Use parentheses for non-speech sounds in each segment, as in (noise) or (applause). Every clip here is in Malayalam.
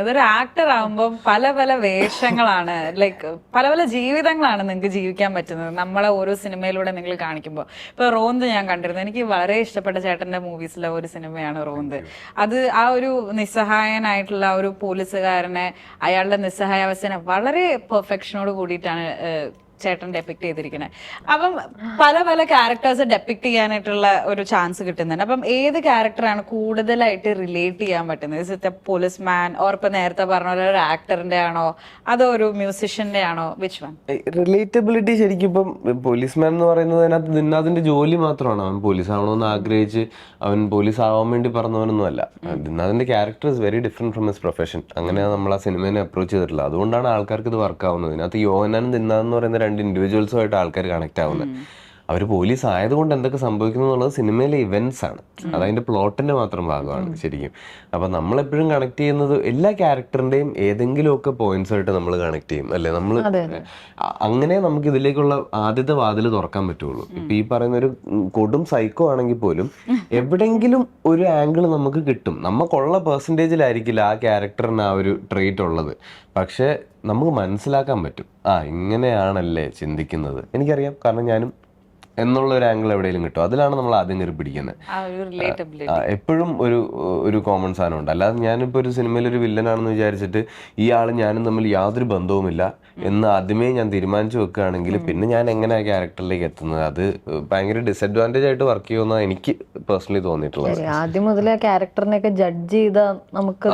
അതൊരു ആക്ടർ ആകുമ്പോൾ പല പല വേഷങ്ങളാണ്. ലൈക്ക് പല പല ജീവിതങ്ങളാണ് നിങ്ങൾക്ക് ജീവിക്കാൻ പറ്റുന്നത്. നമ്മളെ ഓരോ സിനിമയിലൂടെ നിങ്ങൾ കാണിക്കുമ്പോൾ ഇപ്പൊ റോന്ത് ഞാൻ കണ്ടിരുന്നു. എനിക്ക് വളരെ ഇഷ്ടപ്പെട്ട ചേട്ടന്റെ മൂവീസിലെ ഒരു സിനിമയാണ് റോന്ത്. അത് ആ ഒരു നിസ്സഹായനായിട്ടുള്ള ഒരു പോലീസുകാരനെ അയാളുടെ നിസ്സഹായാവസ്ഥനെ വളരെ പെർഫെക്ഷനോട് കൂടിയിട്ടാണ് ചേട്ടൻ ഡെപ്പിക്ട് ചെയ്തിരിക്കുന്നത് അപ്പം പല പല ക്യാരക്ടേഴ്സ് ഡെപ്പിക്ട് ചെയ്യാനായിട്ടുള്ള ഒരു ചാൻസ് കിട്ടുന്നുണ്ട്. അപ്പം ഏത് ക്യാരക്ടറാണ് കൂടുതലായിട്ട് റിലേറ്റ് ചെയ്യാൻ പറ്റുന്നത്? പോലീസ് മാൻ ഓർ ഇപ്പൊ നേരത്തെ പറഞ്ഞ പോലെ ഒരു ആക്ടറിന്റെ ആണോ? അതോ ഒരു മ്യൂസിഷ്യന്റെ ആണോ? വിച്ച് വൺ റിലേറ്റബിലിറ്റി ശരിക്കും ഇപ്പം പോലീസ് മാൻ എന്ന് പറയുന്നത് അതിനകത്ത് ദിന്നാഥിന്റെ ജോലി മാത്രമാണ്. അവൻ പോലീസ് ആവണമെന്ന് ആഗ്രഹിച്ച് അവൻ പോലീസ് ആവാൻ വേണ്ടി പറഞ്ഞവനൊന്നും അല്ല. ദിന്നാഥിന്റെ character is very different from his profession അങ്ങനെയാണ് നമ്മൾ ആ സിനിമേനെ അപ്രോച്ച് ചെയ്തിട്ടുള്ളത്. അതുകൊണ്ടാണ് ആൾക്കാർക്ക് ഇത് വർക്ക് ആവുന്നത്. ഇതിനകത്ത് യോഹനാനും ദിന്നാഥ് എന്ന് പറയുന്ന രണ്ട് ഇൻഡിവിജ്വൽസുമായിട്ട് ആൾക്കാർ കണക്ട് ആവുന്നത് അവർ പോലീസ് ആയതുകൊണ്ട് എന്തൊക്കെ സംഭവിക്കുന്നു എന്നുള്ളത് സിനിമയിലെ ഇവൻസ് ആണ്. അതതിന്റെ പ്ലോട്ടിന്റെ പ്ലോട്ടിന്റെ മാത്രം ഭാഗമാണ് ശരിക്കും. അപ്പൊ നമ്മളെപ്പോഴും കണക്ട് ചെയ്യുന്നത് എല്ലാ ക്യാരക്ടറിന്റെയും ഏതെങ്കിലുമൊക്കെ പോയിന്റ്സ് ആയിട്ട് നമ്മൾ കണക്ട് ചെയ്യും. അല്ലേ? നമ്മൾ അങ്ങനെ നമുക്ക് ഇതിലേക്കുള്ള ആദ്യത്തെ വാതിൽ തുറക്കാൻ പറ്റുള്ളൂ. ഇപ്പം ഈ പറയുന്ന ഒരു കൊടും സൈക്കോ ആണെങ്കിൽ പോലും എവിടെയെങ്കിലും ഒരു ആംഗിൾ നമുക്ക് കിട്ടും. നമുക്കുള്ള പെർസെന്റേജിലായിരിക്കില്ല ആ ക്യാരക്ടറിന് ആ ഒരു ട്രേറ്റ് ഉള്ളത്. പക്ഷേ നമുക്ക് മനസ്സിലാക്കാൻ പറ്റും. ആ ഇങ്ങനെയാണല്ലേ ചിന്തിക്കുന്നത്. എനിക്കറിയാം. കാരണം ഞാനും എന്നുള്ള ഒരു ആംഗിൾ എവിടെയെങ്കിലും കിട്ടും. അതിലാണ് നമ്മൾ ആദ്യം കയറി പിടിക്കുന്നത് ആ ഒരു റിലേറ്റബിലിറ്റി എപ്പോഴും ഒരു ഒരു കോമൺ സാധനം ഉണ്ട്. അല്ലാതെ ഞാനിപ്പോൾ ഒരു സിനിമയിൽ ഒരു വില്ലനാണെന്ന് വിചാരിച്ചിട്ട് ഈ ആൾ ഞാനും തമ്മിൽ യാതൊരു ബന്ധവുമില്ല എന്ന് ആദ്യമേ ഞാൻ തീരുമാനിച്ചു വെക്കുകയാണെങ്കിൽ പിന്നെ ഞാൻ എങ്ങനെ ആ ക്യാരക്ടറിലേക്ക് എത്തുന്നത്? അത് ഭയങ്കര ഡിസഡ്വാന്റേജ് ആയിട്ട് വർക്ക് ചെയ്യുമെന്നാണ് എനിക്ക് പേഴ്സണലി തോന്നിയിട്ടുള്ളത്. ആദ്യം മുതലേ ക്യാരക്ടറിനെയൊക്കെ ജഡ്ജ് ചെയ്ത നമുക്ക്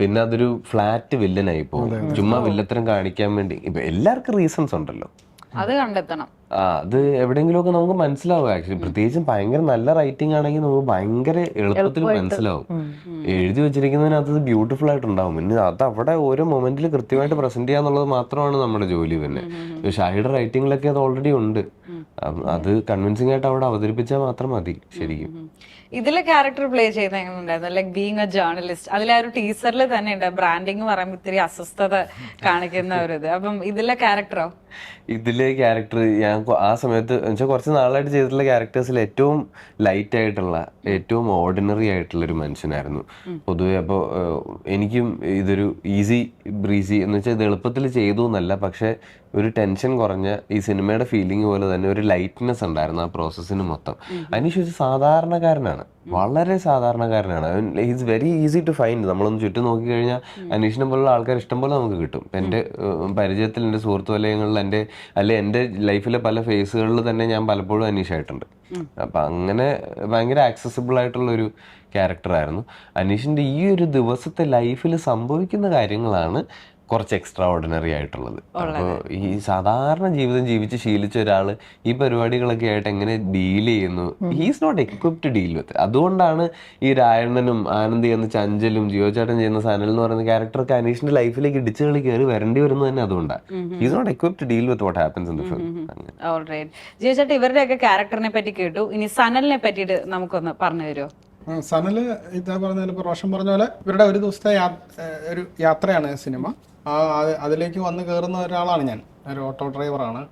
പിന്നെ അതൊരു ഫ്ലാറ്റ് വില്ലനായി പോകും. ചുമ്മാ വില്ലത്തരം കാണിക്കാൻ വേണ്ടി. ഇപ്പൊ എല്ലാവർക്കും റീസൺസ് ഉണ്ടല്ലോ. അത് കണ്ടെത്തണം. ആ അത് എവിടെയെങ്കിലുമൊക്കെ നമുക്ക് മനസ്സിലാവും ആക്ച്വലി പ്രത്യേകിച്ചും ഭയങ്കര നല്ല റൈറ്റിംഗ് ആണെങ്കിൽ നമുക്ക് ഭയങ്കര എളുപ്പത്തിൽ മനസ്സിലാവും. എഴുതി വെച്ചിരിക്കുന്നതിനകത്ത് ബ്യൂട്ടിഫുൾ ആയിട്ടുണ്ടാവും. പിന്നെ അത് അവിടെ ഓരോ മൊമെന്റിൽ കൃത്യമായിട്ട് പ്രസന്റ് ചെയ്യാന്നുള്ളത് മാത്രമാണ് നമ്മുടെ ജോലി പിന്നെ. ഷാഹിയുടെ റൈറ്റിംഗിലൊക്കെ അത് ഓൾറെഡി ഉണ്ട്. അത് കൺവിൻസിംഗ് ആയിട്ട് അവിടെ അവതരിപ്പിച്ചാൽ മാത്രം മതി ശരിക്കും. ഇതിലെ ക്യാരക്ടർ പ്ലേ ചെയ്യുന്ന എങ്ങനെ ഉണ്ടായിരുന്നു ലൈക് ബീങ് എ ജേർണലിസ്റ്റ് അതിലെ ആ ഒരു ടീസറിൽ തന്നെ ഉണ്ട് ബ്രാൻഡിങ് പറയുമ്പോൾ ഇത്തിരി അസ്വസ്ഥത കാണിക്കുന്ന (laughs) ഒരു ഇത്. അപ്പം ഇതിലെ ക്യാരക്ടറോ ഇതിലെ ക്യാരക്ടർ ഞാൻ ആ സമയത്ത് വെച്ചാൽ കുറച്ച് നാളായിട്ട് ചെയ്തിട്ടുള്ള ക്യാരക്ടേഴ്സിൽ ഏറ്റവും ലൈറ്റ് ആയിട്ടുള്ള ഏറ്റവും ഓർഡിനറി ആയിട്ടുള്ള ഒരു മനുഷ്യനായിരുന്നു. പൊതുവെ അപ്പോൾ എനിക്കും ഇതൊരു ഈസി ബ്രീസി എന്ന് വെച്ചാൽ ഇത് എളുപ്പത്തിൽ ചെയ്തു എന്നല്ല പക്ഷേ ഒരു ടെൻഷൻ കുറഞ്ഞ ഈ സിനിമയുടെ ഫീലിംഗ് പോലെ തന്നെ ഒരു ലൈറ്റ്നെസ് ഉണ്ടായിരുന്നു ആ പ്രോസസ്സിന് മൊത്തം. അനീഷ് ഒരു സാധാരണക്കാരനാണ്. വളരെ സാധാരണക്കാരനാണ്. It's very easy to find നമ്മളൊന്ന് ചുറ്റും നോക്കിക്കഴിഞ്ഞാൽ അനീഷിനെ പോലുള്ള ആൾക്കാർ ഇഷ്ടംപോലെ നമുക്ക് കിട്ടും. എന്റെ പരിചയത്തിൽ എന്റെ സുഹൃത്തു വലയങ്ങളിൽ എന്റെ അല്ലെ എന്റെ ലൈഫിലെ പല ഫേസുകളിൽ തന്നെ ഞാൻ പലപ്പോഴും അനീഷായിട്ടുണ്ട് അപ്പം അങ്ങനെ ഭയങ്കര ആക്സസിബിൾ ആയിട്ടുള്ള ഒരു ക്യാരക്ടറായിരുന്നു അനീഷിന്റെ ഈ ഒരു ദിവസത്തെ ലൈഫിൽ സംഭവിക്കുന്ന കാര്യങ്ങളാണ് കുറച്ച് എക്സ്ട്രാ ഓർഡിനറി ആയിട്ടുള്ളത്. അപ്പോൾ ഈ സാധാരണ ജീവിതം ജീവിച്ച് ശീലിച്ച ഒരാൾ ഈ പരിപാടികളൊക്കെ ആയിട്ട് എങ്ങനെ ഡീൽ ചെയ്യുന്നു? He's not equipped deal with അതുകൊണ്ടാണ് ഈ രായണ്ണനും ആനന്ദി എന്ന ചഞ്ചലും ജിയോ ചേട്ടൻ ചെയ്യുന്ന സനൽ എന്ന് പറയുന്ന ക്യാരക്ടർക്ക് അനീഷിന്റെ ലൈഫിലേക്ക് ഇടിച്ചു കളി കയറി വരേണ്ടി വരുന്നത് തന്നെ അതുകൊണ്ടാണ് he's not equipped deal with what happens in the film alright Jio ചേട്ടാ ഇവരുടെയൊക്കെ ക്യാരക്ടറിനെ പറ്റി കേട്ടു. ഇനി സനലിനെ പറ്റിയിട്ട് നമുക്കൊന്ന് പറഞ്ഞു തരുമോ? സനൽ ഇതാ പറഞ്ഞ പോലെ റോഷൻ പറഞ്ഞ പോലെ ഇവരുടെ ഒരു ദിവസത്തെ ഒരു യാത്രയാണ് സിനിമ. ആ അതിലേക്ക് വന്ന് കയറുന്ന ഒരാളാണ് ഞാൻ. ഒരു ഓട്ടോ ഡ്രൈവറാണ്.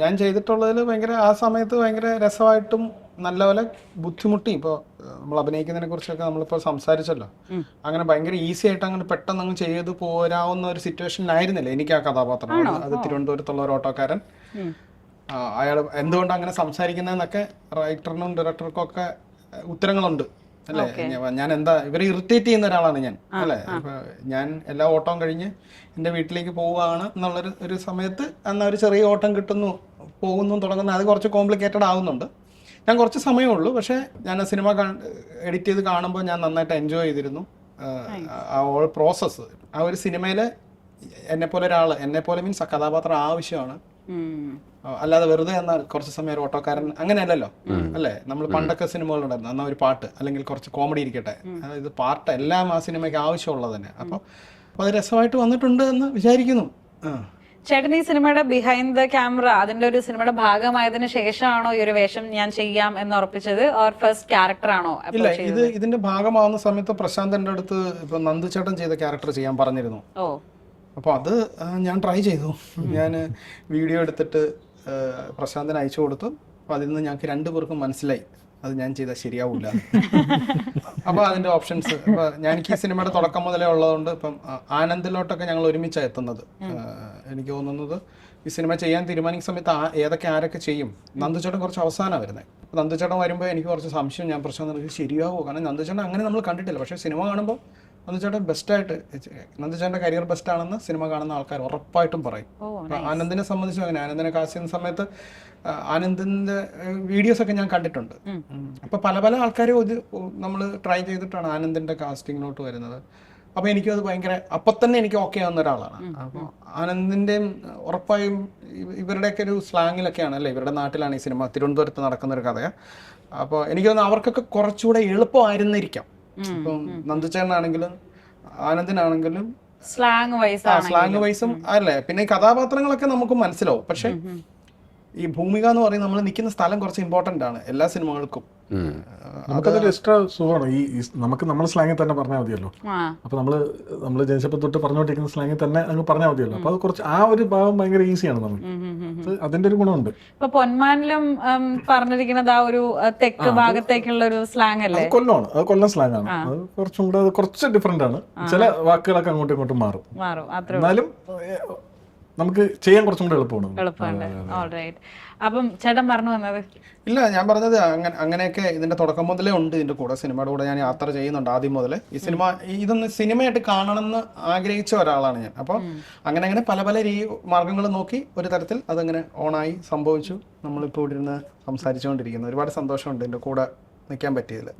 ഞാൻ ചെയ്തിട്ടുള്ളതിൽ ഭയങ്കര ആ സമയത്ത് ഭയങ്കര രസമായിട്ടും നല്ലപോലെ ബുദ്ധിമുട്ടി. ഇപ്പോൾ നമ്മൾ അഭിനയിക്കുന്നതിനെ കുറിച്ചൊക്കെ നമ്മളിപ്പോൾ സംസാരിച്ചല്ലോ. അങ്ങനെ ഭയങ്കര ഈസി ആയിട്ട് അങ്ങനെ പെട്ടെന്ന് അങ്ങ് ചെയ്ത് പോരാവുന്ന ഒരു സിറ്റുവേഷനിലായിരുന്നില്ല എനിക്ക് ആ കഥാപാത്രം. അത് തിരുവനന്തപുരത്തുള്ള ഒരു ഓട്ടോക്കാരൻ. അയാൾ എന്തുകൊണ്ട് അങ്ങനെ സംസാരിക്കുന്നതെന്നൊക്കെ റൈറ്ററിനും ഡയറക്ടർക്കും ഒക്കെ ഉത്തരങ്ങളുണ്ട്. അല്ലേ? ഞാൻ- എന്താ ഇവരെ ഇറിറ്റേറ്റ് ചെയ്യുന്ന ഒരാളാണ് ഞാൻ അല്ലേ? ഞാൻ എല്ലാ ഓട്ടവും കഴിഞ്ഞ് എന്റെ വീട്ടിലേക്ക് പോവുകയാണ് എന്നുള്ളൊരു ഒരു സമയത്ത് എന്നാൽ ഒരു ചെറിയ ഓട്ടം കിട്ടുന്നു പോകുന്നു തുടങ്ങുന്നു അത് കുറച്ച് കോംപ്ലിക്കേറ്റഡ് ആവുന്നുണ്ട്. ഞാൻ കുറച്ച് സമയമേ ഉള്ളൂ പക്ഷേ ഞാൻ ആ സിനിമ എഡിറ്റ് ചെയ്ത് കാണുമ്പോൾ ഞാൻ നന്നായിട്ട് എൻജോയ് ചെയ്തിരുന്നു. ആ ഓൾ പ്രോസസ്സ് ആ ഒരു സിനിമയിൽ എന്നെപ്പോലെ പോലെ ഒരാൾ എന്നെപ്പോലെ പോലെ മീൻസ് ആ കഥാപാത്രം ആവശ്യമാണ്. അല്ലാതെ വെറുതെ എന്നാൽ കുറച്ച് സമയം ഒരു ഓട്ടോക്കാരൻ അങ്ങനെയല്ലല്ലോ. അല്ലേ? നമ്മൾ പണ്ടൊക്കെ സിനിമകളുണ്ടായിരുന്നു എന്നാൽ ഒരു പാട്ട് അല്ലെങ്കിൽ കുറച്ച് കോമഡി ഇരിക്കട്ടെ. അതായത് പാട്ട് എല്ലാം ആ സിനിമയ്ക്ക് ആവശ്യമുള്ളത് തന്നെ. അപ്പോൾ അപ്പോൾ അത് രസമായിട്ട് വന്നിട്ടുണ്ട് എന്ന് വിചാരിക്കുന്നു. ചേട്ടൻ ഈ സിനിമയുടെ ബിഹൈൻഡ് ദ ക്യാമറ അതിന്റെ ഒരു സിനിമയുടെ ഭാഗമായതിനു ശേഷമാണോ ഈ ഒരു വേഷം ഞാൻ ചെയ്യാം എന്ന് ഉറപ്പിച്ചത്? ഓർ ഫസ്റ്റ് ക്യാരക്ടർ ആണോ ഇല്ല ഇത് ഇതിന്റെ ഭാഗമാവുന്ന സമയത്ത് പ്രശാന്തന്റെ അടുത്ത് ഇപ്പൊ നന്ദു ചേട്ടൻ ചെയ്ത ക്യാരക്ടർ ചെയ്യാൻ പറഞ്ഞിരുന്നു. ഓ. അപ്പോൾ അത് ഞാൻ ട്രൈ ചെയ്തു. ഞാൻ വീഡിയോ എടുത്തിട്ട് പ്രശാന്തന് അയച്ചു കൊടുത്തു. അപ്പോൾ അതിൽ നിന്ന് ഞങ്ങൾക്ക് രണ്ടു പേർക്കും മനസ്സിലായി. അത് ഞാൻ ചെയ്താൽ ശരിയാവില്ല അപ്പോൾ അതിന്റെ ഓപ്ഷൻസ് അപ്പോൾ ഞാൻ ഈ സിനിമയുടെ തുടക്കം മുതലേ ഉള്ളതുകൊണ്ട് ഇപ്പം ആനന്ദിലോട്ടൊക്കെ ഞങ്ങൾ ഒരുമിച്ചാണ് എത്തുന്നത്. എനിക്ക് തോന്നുന്നത് ഈ സിനിമ ചെയ്യാൻ തീരുമാനിക്കുന്ന സമയത്ത് ഏതൊക്കെ ആരൊക്കെ ചെയ്യും. നന്ദുചേട്ടൻ കുറച്ച് അവസാനം വരുന്നത് അപ്പോൾ നന്ദുചേട്ടൻ വരുമ്പോൾ എനിക്ക് കുറച്ച് സംശയം. ഞാൻ പ്രശ്നം ശരിയാവുമോ കാരണം നന്ദുചേട്ടൻ അങ്ങനെ നമ്മൾ കണ്ടിട്ടില്ല. പക്ഷേ സിനിമ കാണുമ്പോൾ നന്ദുചേട്ടൻ ബെസ്റ്റായിട്ട് നന്ദുചേട്ടന്റെ കരിയർ ബെസ്റ്റ് ആണെന്ന് സിനിമ കാണുന്ന ആൾക്കാർ ഉറപ്പായിട്ടും പറയും. ആനന്ദിനെ സംബന്ധിച്ചും അങ്ങനെ. ആനന്ദിനെ ചെയ്യുന്ന സമയത്ത് ആനന്ദിന്റെ വീഡിയോസ് ഒക്കെ ഞാൻ കണ്ടിട്ടുണ്ട്. അപ്പൊ പല പല ആൾക്കാരും ഇത് നമ്മൾ ട്രൈ ചെയ്തിട്ടാണ് ആനന്ദിന്റെ കാസ്റ്റിങ്ങിലോട്ട് വരുന്നത്. അപ്പൊ എനിക്കും അത് ഭയങ്കര അപ്പൊ തന്നെ എനിക്ക് ഓക്കെ ആവുന്ന ഒരാളാണ്. അപ്പോൾ ആനന്ദിന്റെയും ഉറപ്പായും ഇവ- ഇവരുടെയൊക്കെ ഒരു സ്ലാങ്ങിലൊക്കെയാണ് അല്ലേ? ഇവരുടെ നാട്ടിലാണ് ഈ സിനിമ. തിരുവനന്തപുരത്ത് നടക്കുന്ന ഒരു കഥയാണ് അപ്പോൾ എനിക്ക് തോന്നുന്നു അവർക്കൊക്കെ കുറച്ചുകൂടെ എളുപ്പമായിരുന്നിരിക്കാം. ഇപ്പം നന്ദുചേട്ടനാണെങ്കിലും ആനന്ദിനാണെങ്കിലും സ്ലാങ് വൈസ് ആ സ്ലാങ് വൈസും അല്ലേ പിന്നെ ഈ കഥാപാത്രങ്ങളൊക്കെ നമുക്ക് മനസ്സിലാവും. പക്ഷെ ഈ ഭൂമിക എന്ന് പറയുന്നത് നമ്മൾ നിൽക്കുന്ന സ്ഥലം കുറച്ച് ഇമ്പോർട്ടന്റ് ആണ് എല്ലാ സിനിമകൾക്കും. നമുക്കതൊരു എക്സ്ട്രാ സുഖമാണ്. ഈ നമുക്ക് നമ്മുടെ സ്ലാങ്ങിൽ തന്നെ പറഞ്ഞാൽ മതിയല്ലോ. അപ്പൊ നമ്മൾ നമ്മൾ ജനിച്ചപ്പോൾ തൊട്ട് പറഞ്ഞുകൊണ്ടിരിക്കുന്ന സ്ലാങ്ങിൽ തന്നെ അങ്ങ് പറഞ്ഞാൽ മതിയല്ലോ. അപ്പൊ അത് കുറച്ച് ആ ഒരു ഭാഗം ഭയങ്കര ഈസിയാണ് നമുക്ക്. അതിന്റെ ഒരു ഗുണമുണ്ട്. ഇപ്പൊ പൊന്മാനിലും പറഞ്ഞിരിക്കുന്നത് ആ ഒരു തെക്ക് ഭാഗത്തേക്കുള്ള ഒരു സ്ലാങ് അല്ലേ? കൊല്ലമാണ് അത് കൊല്ലം സ്ലാങ് ആണ്. അത് കുറച്ചും കൂടെ കുറച്ച് ഡിഫറെന്റ് ആണ്. ചില വാക്കുകളൊക്കെ അങ്ങോട്ടും ഇങ്ങോട്ടും മാറും. മാറും. എന്നാലും നമുക്ക് ചെയ്യാൻ കുറച്ചും കൂടെ എളുപ്പമാണ്. എളുപ്പമുണ്ട്. ഓൾറൈറ്റ് അപ്പം ചേട്ടൻ പറഞ്ഞു വന്നത്? ഇല്ല ഞാൻ പറഞ്ഞത് അങ്ങനെ അങ്ങനെയൊക്കെ ഇതിന്റെ തുടക്കം മുതലേ ഉണ്ട്. ഇതിന്റെ കൂടെ സിനിമയുടെ കൂടെ ഞാൻ യാത്ര ചെയ്യുന്നുണ്ട് ആദ്യം മുതലേ. ഈ സിനിമ ഇതൊന്ന് സിനിമയായിട്ട് കാണണമെന്ന് ആഗ്രഹിച്ച ഒരാളാണ് ഞാൻ. അപ്പോൾ അങ്ങനെ അങ്ങനെ പല പല രീ മാർഗങ്ങൾ നോക്കി ഒരു തരത്തിൽ അതങ്ങനെ ഓണായി സംഭവിച്ചു. നമ്മളിപ്പോൾ ഇവിടെ ഇരുന്ന് സംസാരിച്ചുകൊണ്ടിരിക്കുന്നു. ഒരുപാട് സന്തോഷമുണ്ട് ഇതിന്റെ കൂടെ നിൽക്കാൻ പറ്റിയതിൽ